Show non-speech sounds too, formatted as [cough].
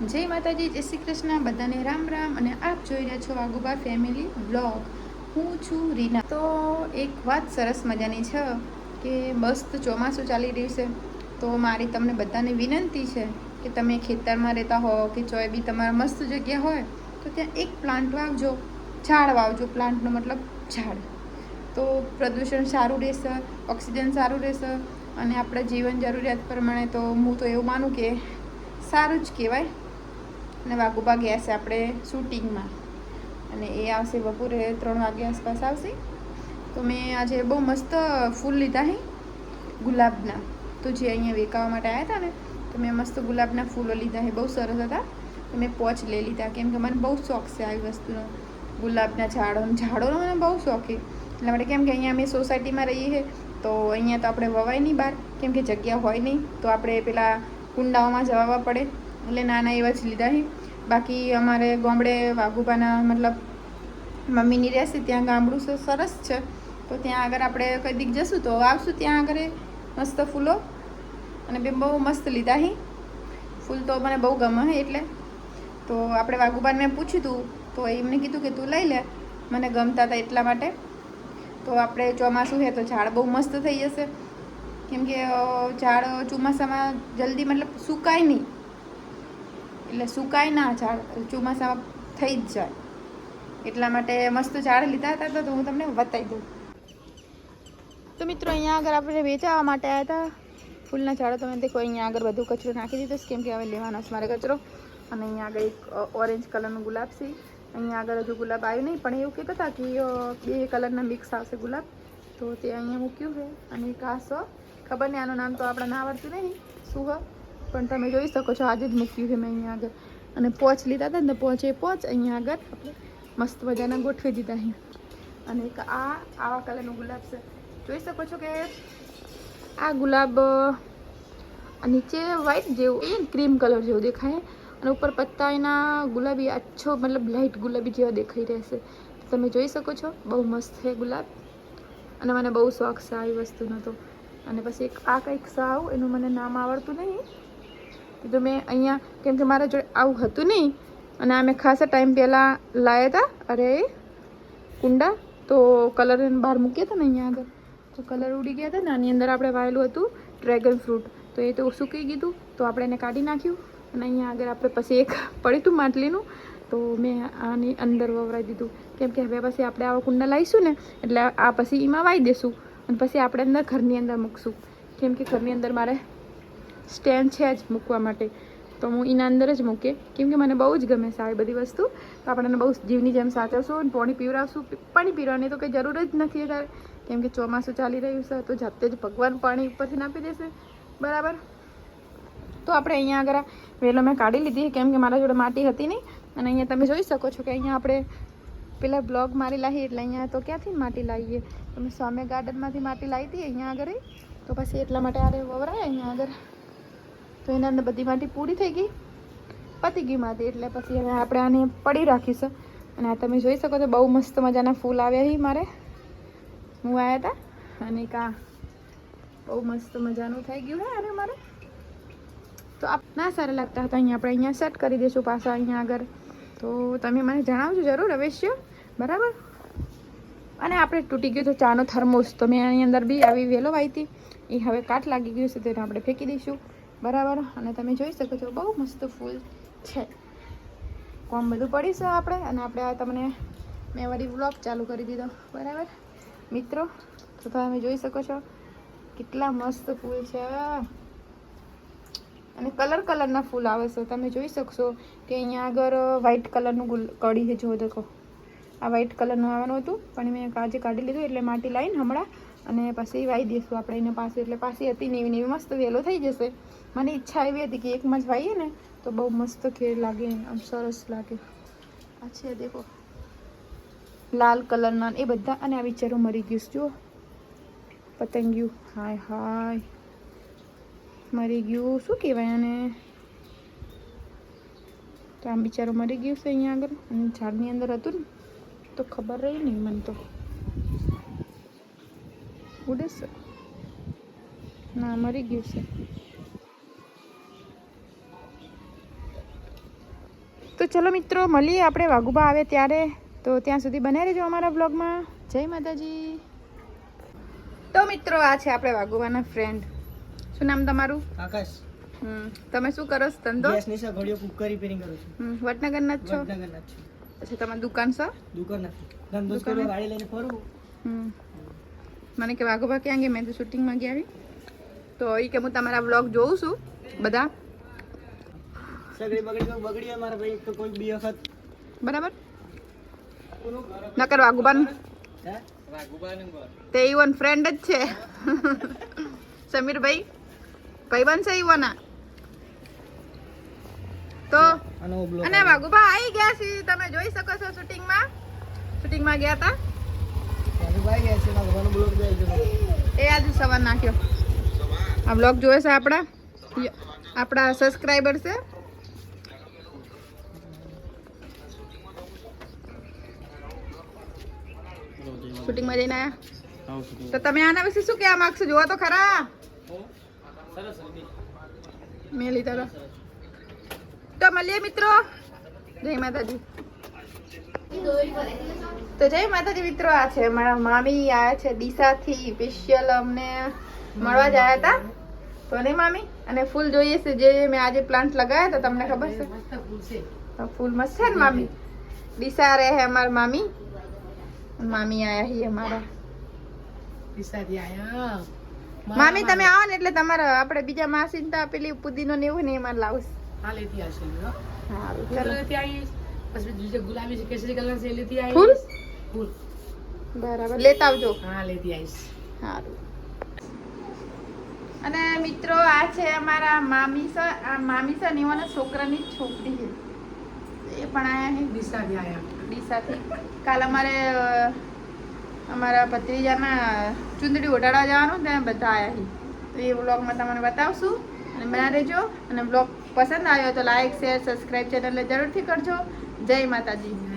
જય માતાજી, જય શ્રી કૃષ્ણ. બધાને રામ રામ અને આપ જોઈ રહ્યા છો વાગુબા ફેમિલી બ્લોગ હું છું રીના. તો એક વાત સરસ મજાની છે કે મસ્ત ચોમાસું ચાલી રહ્યું છે. તો મારી તમને બધાને વિનંતી છે કે તમે ખેતરમાં રહેતા હો કે ચોય બી તમારા મસ્ત જગ્યા હોય, તો ત્યાં એક પ્લાન્ટ વાવજો. ઝાડ વાવજો. પ્લાન્ટનો મતલબ ઝાડ. તો પ્રદૂષણ સારું રહેશે, ઓક્સિજન સારું રહેશે અને આપણા જીવન જરૂરિયાત પ્રમાણે તો હું તો એવું માનું કે સારું જ કહેવાય. અને વાગુબા ગયા છે આપણે શૂટિંગમાં. અને એ આવશે બપોરે ત્રણ વાગ્યા આસપાસ આવશે. તો મેં આજે બહુ મસ્ત ફૂલ લીધા હે, ગુલાબના. તો જે અહીંયા વેકાવા માટે આવ્યા હતા ને, તો મેં મસ્ત ગુલાબના ફૂલો લીધા હે, બહુ સરસ હતા. તો મેં પોચ લઈ લીધા, કેમ કે મને બહુ શોખ છે આવી વસ્તુનો. ગુલાબના ઝાડો, ઝાડોનો મને બહુ શોખ છે. એટલા માટે કેમ કે અહીંયા અમે સોસાયટીમાં રહીએ છીએ તો અહીંયા તો આપણે વવાય નહીં બહાર. કેમ કે જગ્યા હોય નહીં, તો આપણે પેલા કુંડાઓમાં જવા પડે. એટલે નાના એવા જ લીધા છે બાકી અમારે ગામડે વાઘુબાના મતલબ મમ્મીની રહેશે, ત્યાં ગામડું સરસ છે. તો ત્યાં આગળ આપણે કઈ દીક જશું તો આવશું ત્યાં આગળ મસ્ત ફૂલો. અને બે બહુ મસ્ત લીધા હી. ફૂલ તો મને બહુ ગમે હે એટલે. તો આપણે વાઘુબાને પૂછ્યું હતું તો એમને કીધું કે તું લઈ લે. મને ગમતા હતા એટલા માટે. તો આપણે ચોમાસું છે તો ઝાડ બહુ મસ્ત થઈ જશે. કેમ કે ઝાડ ચોમાસામાં જલ્દી મતલબ સુકાય નહીં. એટલે સુકાય ના ઝાડ ચોમાસામાં થઈ જ જાય. એટલા માટે મસ્ત ઝાડ લીધા હતા તો હું તમને બતાવી દઉં. તો મિત્રો અહીંયા આગળ આપણે વેચાવા માટે આવ્યા હતા. ફૂલના ઝાડો તમે દેખો, અહીંયા આગળ બધું કચરો નાખી દીધો કેમ કે હવે લેવાનો છે મારે કચરો. અને અહીંયા આગળ એક ઓરેન્જ કલરનું ગુલાબ છે. અહીંયા આગળ હજુ ગુલાબ આવ્યું નહીં, પણ એવું કહેતા હતા કે બે કલરના મિક્સ આવશે ગુલાબ. તો તે અહીંયા મૂક્યું છે. અને એક આ ખબર નહીં, આનું નામ તો આપણે ના આવડતું નહીં. શું હ પણ તમે જોઈ શકો છો, આજે જ મૂક્યું છે મેં અહીંયા આગળ. અને પોચ લીધા હતા ને પોચ એ પોચ અહીંયા આગળ આપણે મસ્ત મજાના ગોઠવી દીધા અહીંયા અને એક આ આવા કલરનું ગુલાબ છે. જોઈ શકો છો કે આ ગુલાબ નીચે વ્હાઈટ જેવું, એ ક્રીમ કલર જેવું દેખાય અને ઉપર પત્તા એના ગુલાબી આછો, મતલબ લાઇટ ગુલાબી જેવા દેખાઈ રહેશે તમે જોઈ શકો છો, બહુ મસ્ત છે ગુલાબ. અને મને બહુ શોખ છે આવી વસ્તુનો તો. અને પછી એક આ કંઈક સાવ, એનું મને નામ આવડતું નહીં. તો મેં અહીંયા, કેમ કે મારા જોડે આવું હતું નહીં, અને આ મેં ખાસા ટાઈમ પહેલાં લાવ્યા હતા અરે, કુંડા, તો કલર બહાર મૂક્યા હતા ને અહીંયા આગળ. તો કલર ઉડી ગયા હતા ને, આની અંદર આપણે વાયેલું હતું ડ્રેગન ફ્રૂટ તો એ તો સૂકી ગયું તો આપણે એને કાઢી નાખ્યું, અને અહીંયા આગળ આપણે પછી એક પડ્યું હતું માટલીનું, તો મેં આની અંદર વવરાઈ દીધું. કેમ કે હવે પછી આપણે આવા કુંડા લાવીશું ને, એટલે આ પછી એમાં વાવી દેશું, અને પછી આપણે અંદર ઘરની અંદર મૂકશું. કેમ કે ઘરની અંદર મારે સ્ટેન્ડ છે જ મૂકવા માટે. તો હું એના અંદર જ મૂકે. કેમ કે મને બહુ જ ગમે છે આવી બધી વસ્તુ. તો આપણે એને બહુ જીવની જેમ સાચવશું અને પાણી પીવડાવશું. પાણી પીવડાવવાની તો કંઈ જરૂર જ નથી અત્યારે. કેમ કે ચોમાસું ચાલી રહ્યું છે, તો જાતે જ ભગવાન પાણી ઉપરથી નાપી દેશે. બરાબર? તો આપણે અહીંયા આગળ વહેલો મેં કાઢી લીધી. કેમ કે મારા જોડે માટી હતી નહીં. અને અહીંયા તમે જોઈ શકો છો કે અહીંયા આપણે પેલા બ્લોગ મારી લાવી એટલે અહીંયા તો ક્યાંથી માટી લાવીએ તમે સ્વામી ગાર્ડનમાંથી માટી લાવી હતી અહીંયા આગળ. તો પછી એટલા માટે આરે વવરાય અહીંયા આગળ. તો એના અંદર બધી માટી પૂરી થઈ ગઈ, પતી ગઈ માટી એટલે પછી હવે આપણે આને પડી રાખીશું. અને આ તમે જોઈ શકો છો, બહુ મસ્ત મજાના ફૂલ આવ્યા છે મારે. હું આવ્યા હતા અને કા બહુ મસ્ત મજાનું થઈ ગયું હે આને મારે. તો આપ ના સારા લાગતા હતા અહીંયા આપણે અહીંયા સેટ કરી દઈશું પાછા અહીંયા આગળ. તો તમે મને જણાવજો જરૂર અવશ્ય, બરાબર? અને આપણે તૂટી ગયું તો ચાનો થર્મોસ, તો મેં એની અંદર બી આવી વેલો વાવી હતી એ હવે કાટ લાગી ગયું છે તેને આપણે ફેંકી દઈશું. બરાબર? અને તમે જોઈ શકો છો, બહુ મસ્ત ફૂલ છે. કોમ બધું પડીશું આપણે, અને આપણે આ તમને મેં વળી વ્લોગ ચાલુ કરી દીધો. બરાબર? મિત્રો, તો તમે જોઈ શકો છો, કેટલા મસ્ત ફૂલ છે. અને કલર કલરના ફૂલ આવે છે. તમે જોઈ શકશો કે અહીંયા આગળ વ્હાઈટ કલરનું ગુલ કડી છે. જો દેખો. આ વ્હાઈટ કલરનું આવવાનું હતું. પણ મેં આજે કાઢી લીધું એટલે માટી લાવીને હમણાં અને પછી વાવી દઈશું આપણે એને પાસે. એટલે પાસે હતી ને એવી મસ્ત વહેલો થઈ જશે. મને ઈચ્છા એવી હતી કે એકમાં જ વાવીએ ને તો બહુ મસ્ત ખેડ લાગે આમ સરસ લાગે. આ દેખો. લાલ કલરના એ બધા. અને આ વિચારો મરી ગયું જુઓ. પતંગિયું. હાય હાય. મરી ગયું. શું કહેવાય અને તો આમ બિચારો મરી ગયું છે અહીંયા આગળ. અને ઝાડની અંદર હતું ને. તો ખબર રહી નહીં મને તો. ઉડે છે. ના મરી ગયું છે. તો ચલો મિત્રો મળીએ આપણે વાઘુબા આવે ત્યારે. તો ત્યાં સુધી બને રહેજો અમારા બ્લોગમાં જય માતાજી. તો મિત્રો આ છે આપણે વાઘુબાના ફ્રેન્ડ શું નામ તમારું? આકાશ. તમે શું કરો છો ધંધો? ગેસની સગડીઓ કુકર રિપેરિંગ કરું છું. વડનગરના જ છો? વડનગરના જ છું. પછી તમારી દુકાન છે દુકાન નથી. ધંધો જ ગાડી લઈને ફરવું મને કે વાઘોબા ક્યાં ગયા મેં તો શૂટિંગમાં ગયા આવી. તો એ કે હું તમારા બ્લોગ જોઉં છું બધા. સગડી બગડી બગડી મારા ભાઈ તો કોઈ બી વખત. બરાબર? નકર વાઘુબાન. તે ઈવન ફ્રેન્ડ જ છે. [laughs] સમીરભાઈ ભાઈબંધ છે ઈવોના આનો બ્લોગ અને વાગુભા આવી ગયા છે તમે જોઈ શકો છો શૂટિંગમાં. શૂટિંગમાં ગયા હતા વાગુભાઈ ગયા છે ઘરનો બ્લોગ જોઈ ગયો એ આજે સવાર નાખ્યો. આ બ્લોગ જોવે છે આપણા? ય- આપણા સબસ્ક્રાઈબર છે. શૂટિંગમાં જઈને આયા? તો તમે આના વિશે શું કહેવા માંગશો? જોવા તો ખરા. મેલી તો તો મળીએ મિત્રો? જય માતાજી. તો જય માતાજી મિત્રો, આ છે મારા મામી આયા છે ડીસાથી સ્પેશિયલ અમને મળવા જ આવ્યા હતા તો નહીં મામી, અને ફૂલ જોઈએ છે જે મેં આજે પ્લાન્ટ લગાવ્યા હતા, તમને ખબર છે? તો ફૂલ મસ્ત છે ને મામી? ડીસા રહે હે અમારા મામી. મામી આયા હી અમારા. મામી, તમે આવો ને એટલે તમારા, આપણે બીજા માસી પેલી પુદીનો ને એવું ને એમાં લાવશે સારું ચલો. ફૂલ? બરાબર. લેતા આવજો. સારું અને મિત્રો આ છે અમારા મામી સર આ મામી સર ને એવાના છોકરાની છોકરી છે. એ પણ આયા છે. ડીસાથી કાલ અમારે અમારા ભત્રીજાના ચુંદડી ઓઢાડવા જવાનું ત્યાં બધા આવ્યા છે. તો એ વ્લોગમાં તમને બતાવશું. અને બના રહેજો. અને બ્લોગ પસંદ આવ્યો તો લાઇક શેર સબસ્ક્રાઈબ ચેનલને જરૂરથી કરજો. જય માતાજી.